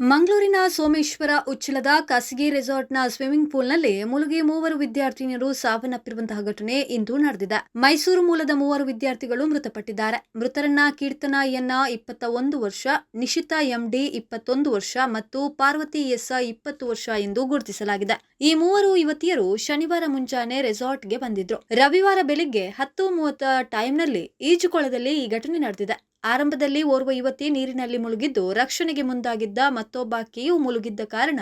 ಮಂಗಳೂರಿನ ಸೋಮೇಶ್ವರ ಉಚ್ಚಲದ ಖಾಸಗಿ ರೆಸಾರ್ಟ್ನ ಸ್ವಿಮ್ಮಿಂಗ್ ಪೂಲ್ನಲ್ಲಿ ಮುಳುಗಿ ಮೂವರು ವಿದ್ಯಾರ್ಥಿನಿಯರು ಸಾವನ್ನಪ್ಪಿರುವಂತಹ ಘಟನೆ ಇಂದು ನಡೆದಿದೆ. ಮೈಸೂರು ಮೂಲದ ಮೂವರು ವಿದ್ಯಾರ್ಥಿಗಳು ಮೃತಪಟ್ಟಿದ್ದಾರೆ. ಮೃತರನ್ನ ಕೀರ್ತನ ಎನ್ನ ಇಪ್ಪತ್ತ ಒಂದು ವರ್ಷ, ನಿಶಿತಾ ಎಂಡಿ ಇಪ್ಪತ್ತೊಂದು ವರ್ಷ ಮತ್ತು ಪಾರ್ವತಿ ಎಸ್ ಇಪ್ಪತ್ತು ವರ್ಷ ಎಂದು ಗುರುತಿಸಲಾಗಿದೆ. ಈ ಮೂವರು ಯುವತಿಯರು ಶನಿವಾರ ಮುಂಜಾನೆ ರೆಸಾರ್ಟ್ಗೆ ಬಂದಿದ್ರು. ರವಿವಾರ ಬೆಳಿಗ್ಗೆ ಹತ್ತು ಮೂವತ್ತ ಟೈಮ್ನಲ್ಲಿ ಈಜುಕೊಳದಲ್ಲಿ ಈ ಘಟನೆ ನಡೆದಿದೆ. ಆರಂಭದಲ್ಲಿ ಓರ್ವ ಯುವತಿ ನೀರಿನಲ್ಲಿ ಮುಳುಗಿದ್ದು ರಕ್ಷಣೆಗೆ ಮುಂದಾಗಿದ್ದ ಮತ್ತೊಬ್ಬಾಕಿಯೂ ಮುಳುಗಿದ್ದ ಕಾರಣ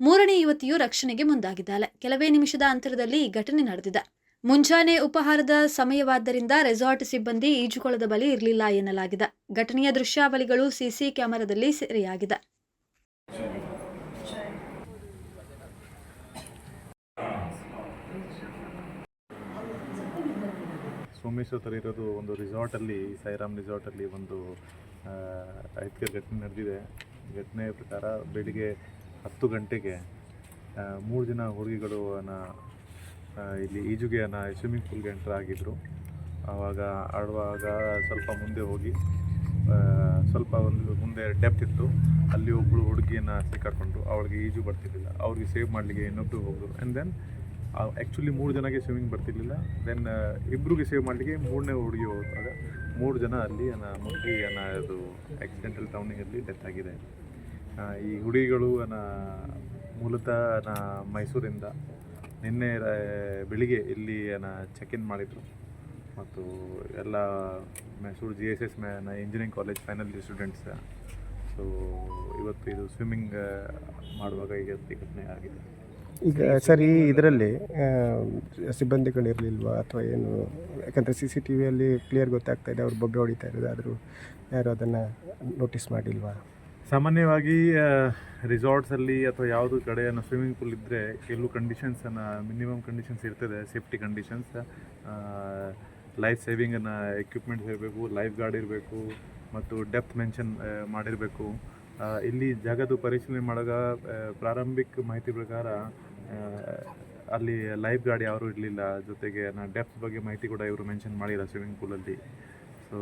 ಮೂರನೇ ಯುವತಿಯು ರಕ್ಷಣೆಗೆ ಮುಂದಾಗಿದ್ದಾಳೆ. ಕೆಲವೇ ನಿಮಿಷದ ಅಂತರದಲ್ಲಿ ಈ ಘಟನೆ ನಡೆದಿದೆ. ಮುಂಜಾನೆ ಉಪಹಾರದ ಸಮಯವಾದ್ದರಿಂದ ರೆಸಾರ್ಟ್ ಸಿಬ್ಬಂದಿ ಈಜುಕೊಳದ ಬಳಿ ಇರಲಿಲ್ಲ ಎನ್ನಲಾಗಿದೆ. ಘಟನೆಯ ದೃಶ್ಯಾವಳಿಗಳು ಸಿಸಿ ಕ್ಯಾಮೆರಾದಲ್ಲಿ ಸೆರೆಯಾಗಿದೆ. ಸೋಮೇಶ್ವರ ಥರ ಇರೋದು ಒಂದು ರಿಸಾರ್ಟಲ್ಲಿ ಸೈರಾಮ್ ರಿಸಾರ್ಟಲ್ಲಿ ಒಂದು ಐತಿಕ ಘಟನೆ ನಡೆದಿದೆ. ಘಟನೆ ಪ್ರಕಾರ ಬೆಳಿಗ್ಗೆ ಹತ್ತು ಗಂಟೆಗೆ ಮೂರು ಜನ ಹುಡುಗಿಗಳು ಇಲ್ಲಿ ಈಜುಗೆ ಅನ್ನ ಸ್ವಿಮ್ಮಿಂಗ್ ಪೂಲ್ಗೆ ಎಂಟರ್ ಆಗಿದ್ದರು ಆವಾಗ ಆಡುವಾಗ ಸ್ವಲ್ಪ ಮುಂದೆ ಹೋಗಿ ಸ್ವಲ್ಪ ಒಂದು ಮುಂದೆ ಡೆಪ್ತ್ ಇತ್ತು. ಅಲ್ಲಿ ಒಬ್ಬಳು ಹುಡುಗಿಯನ್ನು ಸಿಕ್ಕಾಕೊಂಡು ಅವಳಿಗೆ ಈಜು ಬರ್ತಿರ್ಲಿಲ್ಲ. ಅವ್ರಿಗೆ ಸೇವ್ ಮಾಡಲಿಕ್ಕೆ ಇನ್ನೊಬ್ಬರು ಹೋದ್ರು. ಆ್ಯಂಡ್ ದೆನ್ ಆ್ಯಕ್ಚುಲಿ ಮೂರು ಜನಕ್ಕೆ ಸ್ವಿಮ್ಮಿಂಗ್ ಬರ್ತಿರ್ಲಿಲ್ಲ. ದೆನ್ ಇಬ್ಬರಿಗೆ ಸೇವ್ ಮಾಡಲಿಕ್ಕೆ ಮೂರನೇ ಹುಡುಗಿ ಹೋದಾಗ ಮೂರು ಜನ ಅಲ್ಲಿ ನನ್ನ ಮುಟ್ಟಿ ನನ್ನ ಅದು ಆಕ್ಸಿಡೆಂಟಲ್ ಟೌನಿಂಗಲ್ಲಿ ಡೆತ್ ಆಗಿದೆ. ಈ ಹುಡುಗಿಗಳು ನನ್ನ ಮೂಲತಃ ನಾ ಮೈಸೂರಿಂದ ನಿನ್ನೆ ಬೆಳಿಗ್ಗೆ ಇಲ್ಲಿ ಅನ್ನ ಚೆಕ್ ಇನ್ ಮಾಡಿದರು. ಮತ್ತು ಎಲ್ಲ Mysuru G S S ಮ್ಯಾನ engineering college final year students so. ಇವತ್ತು ಇದು ಸ್ವಿಮ್ಮಿಂಗ್ ಮಾಡುವಾಗ ಈಗ ಘಟನೆ ಆಗಿದೆ. ಈಗ ಸರ್, ಈ ಇದರಲ್ಲಿ ಸಿಬ್ಬಂದಿಗಳಿರಲಿಲ್ವಾ ಅಥವಾ ಏನು? ಯಾಕಂದರೆ ಸಿ ಸಿ ಟಿ ವಿಯಲ್ಲಿ ಕ್ಲಿಯರ್ ಗೊತ್ತಾಗ್ತಾ ಇದೆ, ಅವ್ರು ಬೊಬ್ಬೆ ಹೊಡಿತಾ ಇರೋದು ಆದರೂ ಯಾರು ಅದನ್ನು ನೋಟಿಸ್ ಮಾಡಿಲ್ವಾ? ಸಾಮಾನ್ಯವಾಗಿ ರಿಸಾರ್ಟ್ಸಲ್ಲಿ ಅಥವಾ ಯಾವುದು ಕಡೆ ಸ್ವಿಮ್ಮಿಂಗ್ ಪೂಲ್ ಇದ್ದರೆ ಕೆಲವು ಕಂಡೀಷನ್ಸನ್ನು ಮಿನಿಮಮ್ ಕಂಡೀಷನ್ಸ್ ಇರ್ತದೆ, ಸೇಫ್ಟಿ ಕಂಡೀಷನ್ಸ್ ಲೈಫ್ ಸೇವಿಂಗನ್ನು ಎಕ್ವಿಪ್ಮೆಂಟ್ಸ್ ಇರಬೇಕು ಲೈಫ್ ಗಾರ್ಡ್ ಇರಬೇಕು, ಮತ್ತು ಡೆಪ್ತ್ ಮೆನ್ಷನ್ ಮಾಡಿರಬೇಕು. ಇಲ್ಲಿ ಜಾಗದ ಪರಿಶೀಲನೆ ಮಾಡುವಾಗ ಪ್ರಾರಂಭಿಕ ಮಾಹಿತಿ ಪ್ರಕಾರ ಅಲ್ಲಿ ಲೈಫ್ ಗಾರ್ಡ್ ಯಾರೂ ಇರಲಿಲ್ಲ. ಜೊತೆಗೆ ನಾ ಡೆಪ್ತ್ ಬಗ್ಗೆ ಮಾಹಿತಿ ಕೂಡ ಇವರು ಮೆನ್ಷನ್ ಮಾಡಿಲ್ಲ ಸ್ವಿಮ್ಮಿಂಗ್ ಪೂಲಲ್ಲಿ ಸೊ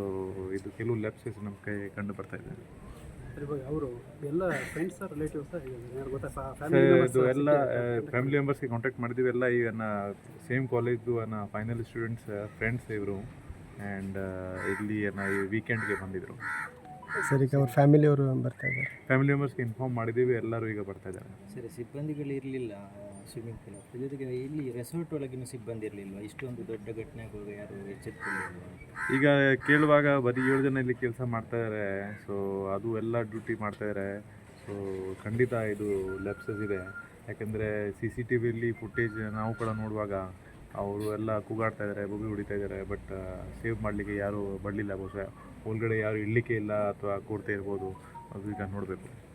ಇದು ಕೆಲವು ಲೆಪ್ಸಸ್ ನಮ್ಮ ಕೈ ಕಂಡು ಬರ್ತಾ ಇದೆ. ಅವರು ಎಲ್ಲ ಫ್ರೆಂಡ್ಸ್ ರಿಲೇಟಿವ್ಸ್ ಇದು ಎಲ್ಲ ಫ್ಯಾಮಿಲಿ ಮೆಂಬರ್ಸ್ಗೆ ಕಾಂಟ್ಯಾಕ್ಟ್ ಮಾಡಿದ್ದೀವಿ. ಎಲ್ಲ ಈಗ ಸೇಮ್ ಕಾಲೇಜ್ದು ನನ್ನ ಫೈನಲ್ ಸ್ಟೂಡೆಂಟ್ಸ್ ಫ್ರೆಂಡ್ಸ್ ಇವರು. ಆ್ಯಂಡ್ ಇಲ್ಲಿ ನಾ ಈ ವೀಕೆಂಡ್ಗೆ ಬಂದಿದ್ರು. ಸರ್ ಈಗ ಅವ್ರ ಫ್ಯಾಮಿಲಿಯವರು ಬರ್ತಾ ಇದ್ದಾರೆ. ಫ್ಯಾಮಿಲಿ ಮೆಂಬರ್ಸ್ಗೆ ಇನ್ಫಾರ್ಮ್ ಮಾಡಿದ್ದೀವಿ ಎಲ್ಲರೂ ಈಗ ಬರ್ತಾ ಇದ್ದಾರೆ. ಸರಿ ಸಿಬ್ಬಂದಿಗಳು ಇರಲಿಲ್ಲ ಸ್ವಿಮ್ಮಿಂಗ್ ಪೂಲ್ ಜೊತೆಗೆ ಇಲ್ಲಿ ರೆಸಾರ್ಟ್ ಒಳಗಿನ ಸಿಬ್ಬಂದಿ ಇರಲಿಲ್ಲ ಇಷ್ಟೊಂದು ದೊಡ್ಡ ಘಟನೆ ಆಗುವಾಗ ಯಾರು ಎಚ್ಚೆತ್ತುಕೊಳ್ಳಿಲ್ವಾ? ಈಗ ಕೇಳುವಾಗ ಬರೀ ಏಳು ಜನ ಇಲ್ಲಿ ಕೆಲಸ ಮಾಡ್ತಾ ಇದ್ದಾರೆ ಸೊ ಅದು ಎಲ್ಲ ಡ್ಯೂಟಿ ಮಾಡ್ತಾ ಇದ್ದಾರೆ ಸೊ ಖಂಡಿತ ಇದು ಲೆಪ್ಸಸ್ ಇದೆ. ಯಾಕೆಂದರೆ ಸಿ ಸಿ ಟಿ ವಿಯಲ್ಲಿ ಫುಟೇಜ್ ನಾವು ಕೂಡ ನೋಡುವಾಗ ಅವರು ಎಲ್ಲ ಕೂಗಾಡ್ತಾ ಇದ್ದಾರೆ ಬೊಬ್ಬೆ ಹೊಡಿತಾ ಇದ್ದಾರೆ ಬಟ್ ಸೇವ್ ಮಾಡಲಿಕ್ಕೆ ಯಾರೂ ಬರಲಿಲ್ಲ ಬಹುಶಃ. ಒಳಗಡೆ ಯಾರು ಇಳಲಿಕ್ಕೆ ಇಲ್ಲ ಅಥವಾ ಕೂಡ್ತಾ ಇರ್ಬೋದು, ಅದು ಈಗ ನೋಡಬೇಕು.